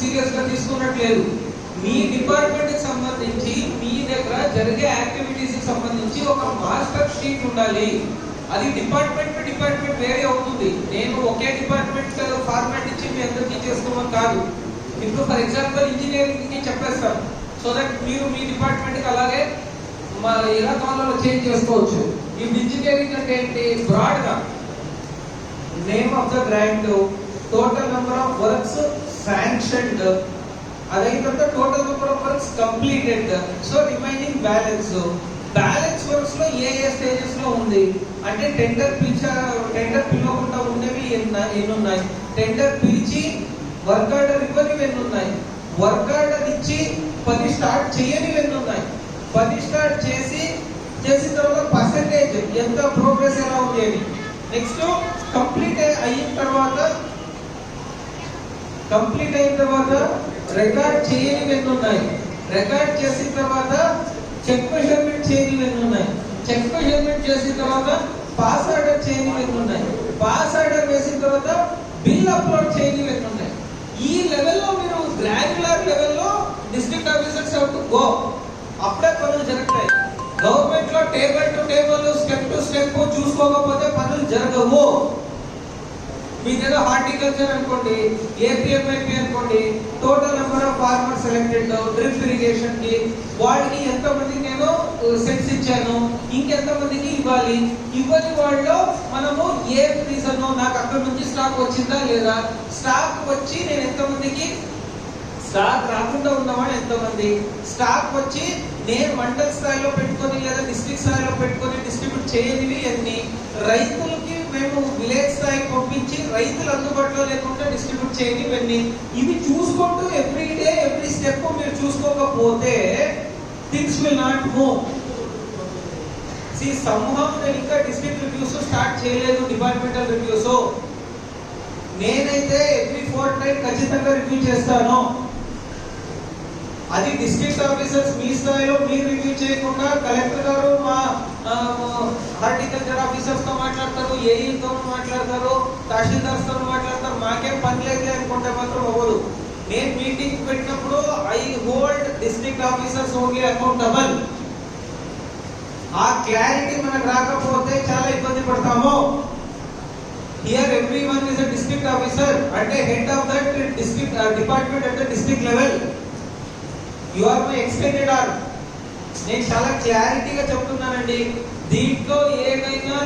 సీరియస్గా తీసుకున్నట్లేదు మీ డిపార్ట్మెంట్కి సంబంధించి మీ దగ్గర జరిగే యాక్టివిటీస్కి సంబంధించి ఒక మాస్టర్ షీట్ ఉండాలి. అది డిపార్ట్మెంట్ టు డిపార్ట్మెంట్ వేరే అవుతుంది. నేను ఒకే డిపార్ట్మెంట్ ఫార్మాట్ ఇచ్చి మీ అందరికీ చేసుకోమని కాదు. ఇప్పుడు ఫర్ ఎగ్జాంపుల్ ఇంజనీరింగ్కి చెప్పేస్తాను. సో దట్ మీరు మీ డిపార్ట్మెంట్కి అలాగే మా ఎలా కాలంలో చేంజ్ చేసుకోవచ్చు. ఇప్పుడు ఇంజనీరింగ్ అంటే ఏంటి? బ్రాడ్గా. Name of the brand total number of works sanctioned అదైన తర్వాత total number of works completed so remaining balance balance వర్క్స్లో ఏ ఏ స్టేజెస్లో ఉంది? అంటే టెండర్ పిలిచ టెండర్ పిలవకుండా ఉండేవి ఎన్న- ఎన్ని ఉన్నాయి టెండర్ పిలిచి వర్క్ ఆర్డర్ ఇవ్వనివి ఎన్ని ఉన్నాయి వర్క్ ఆర్డర్ ఇచ్చి పది స్టార్ట్ చేయనివి ఎన్ని ఉన్నాయి పది స్టార్ట్ చేసి చేసిన తర్వాత పర్సెంటేజ్ ఎంత ప్రోగ్రెస్ ఎలా ఉండేది? నెక్స్ట్ కంప్లీట్ అయిన తర్వాత కంప్లీట్ అయిన తర్వాత రికార్డ్ చేయనివి ఉన్నాయి రికార్డ్ చేసిన తర్వాత చెక్ మెజర్మెంట్ చేయనివి ఉన్నాయి చెక్ మెజర్మెంట్ చేసిన తర్వాత పాస్ ఆర్డర్ చేయనివి ఉన్నాయి పాస్ ఆర్డర్ వేసిన తర్వాత బిల్ అప్లోడ్ చేయనివి ఉన్నాయి ఈ లెవెల్లో మీరు గ్రాన్యులర్ లెవెల్లో district officers how to go. అప్పుడే పనులు జరుగుతాయి. గవర్నమెంట్లో table to table step to step చూసుకోకపోతే పనులు జరగవు. మీదేదో హార్టికల్చర్ అనుకోండి ఏపీఎంఐపి అనుకోండి total number of farmer selected drip ఇరిగేషన్కి వాళ్ళకి ఎంత మందికి నేను సెట్స్ ఇచ్చాను ఇంకెంత మందికి ఇవ్వాలి? ఇవ్వని వాళ్ళలో మనము ఏ రీజన్ నాకు అక్కడ నుంచి స్టాక్ వచ్చిందా లేదా? స్టాక్ వచ్చి నేను ఎంత మందికి స్టాక్ రాకుండా ఉన్నవాళ్ళు ఎంతమంది? స్టాక్ వచ్చి నేను మండల స్థాయిలో పెట్టుకొని లేదా డిస్ట్రిక్ట్ స్థాయిలో పెట్టుకొని డిస్ట్రిబ్యూట్ చేయనివి అన్ని రైతులకి మేము విలేజ్ స్థాయికి పంపించి రైతులు అందుబాటులో లేకుండా డిస్ట్రిబ్యూట్ చేయండి ఇవన్నీ. ఇవి చూసుకుంటూ ఎవ్రీ డే ఎవ్రీ స్టెప్ మీరు చూసుకోకపోతే థింగ్స్ విల్ నాట్ మూవ్ సి సమూహం నేను ఇంకా డిస్ట్రిక్ట్ రివ్యూస్ స్టార్ట్ చేయలేదు డిపార్ట్మెంటల్ రివ్యూస్ నేనైతే ఎవ్రీ ఫోర్ నైట్ ఖచ్చితంగా రివ్యూ చేస్తాను. అది డిస్ట్రిక్ట్ ఆఫీసర్స్ మీ స్థాయిలో మీరు రివ్యూ చేయకుండా కలెక్టర్ హార్టికల్చర్ ఆఫీసర్స్తో మాట్లాడతారు ఏఈతో మాట్లాడతారు తహసీల్దార్స్తో మాట్లాడతారు మాకేం పని లేదు అనుకుంటే మాత్రం అవ్వదు. నేను మీటింగ్ పెట్టినప్పుడు I hold district officers only accountable. ఆ క్లారిటీ మనకు రాకపోతే చాలా ఇబ్బంది పడతాము. Here every one is a district officer అంటే head of that district department అంటే district level you are my extended arm నేను చాలా క్లారిటీగా చెప్తున్నానండి. దీంట్లో ఏమైనా